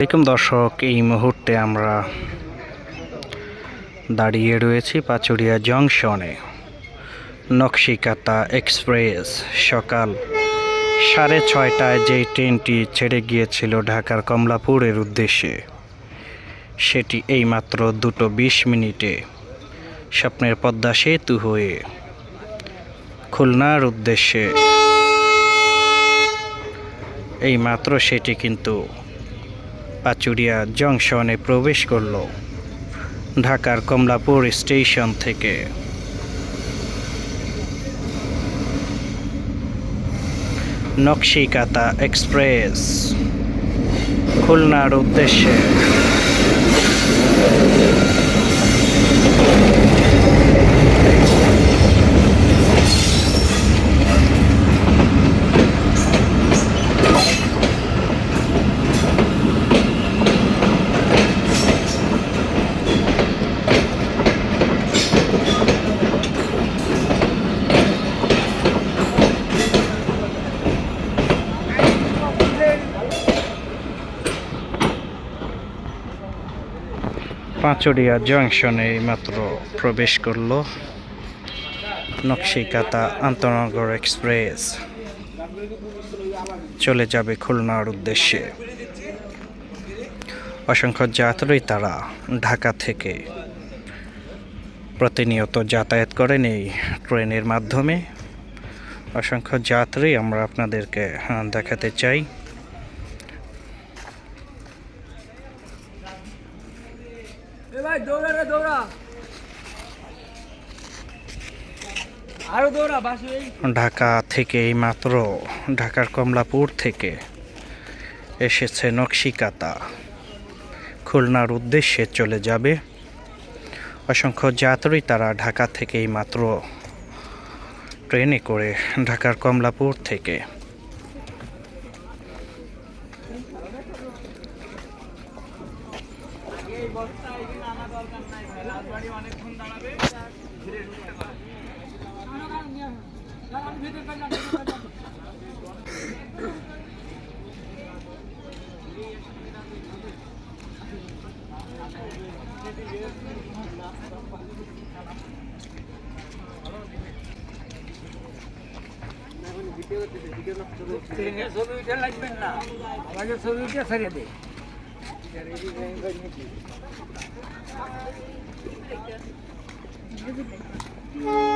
আসসালামাইকুম দর্শক, এই মুহূর্তে আমরা দাঁড়িয়ে রয়েছি পাচুরিয়া জংশনে। নকশিকাতা এক্সপ্রেস সকাল সাড়ে ছয়টায় যেই ট্রেনটি ছেড়ে গিয়েছিল ঢাকার কমলাপুরের উদ্দেশ্যে, সেটি এইমাত্র দুটো বিশ মিনিটে স্বপ্নের পদ্মা সেতু হয়ে খুলনার উদ্দেশ্যে। এইমাত্র সেটি কিন্তু পাচুরিয়া জংশনে প্রবেশ করল ঢাকার কমলাপুর স্টেশন থেকে। নকশিকাতা এক্সপ্রেস খুলনার উদ্দেশ্যে। পাঁচুরিয়া জংশনে মাত্র প্রবেশ করল নকশিকাতা আন্তনগর এক্সপ্রেস। চলে যাবে খুলনার উদ্দেশ্যে। অসংখ্য যাত্রী তারা ঢাকা থেকে প্রতিনিয়ত যাতায়াত করেন এই ট্রেনের মাধ্যমে। অসংখ্য যাত্রী আমরা আপনাদেরকে দেখাতে চাই। ভাই, দৌড়া রে, দৌড়া। ঢাকা থেকে এই মাত্র ঢাকার কমলাপুর থেকে এসেছে নকশিকাতা। খুলনার উদ্দেশ্যে চলে যাবে। অসংখ্য যাত্রী তারা ঢাকা থেকে এই মাত্র ট্রেনে করে ঢাকার কমলাপুর থেকে। ছবি উঠে লাগবেন না। আমাকে ছবি উঠে ছাড়িয়ে দে। Thank you.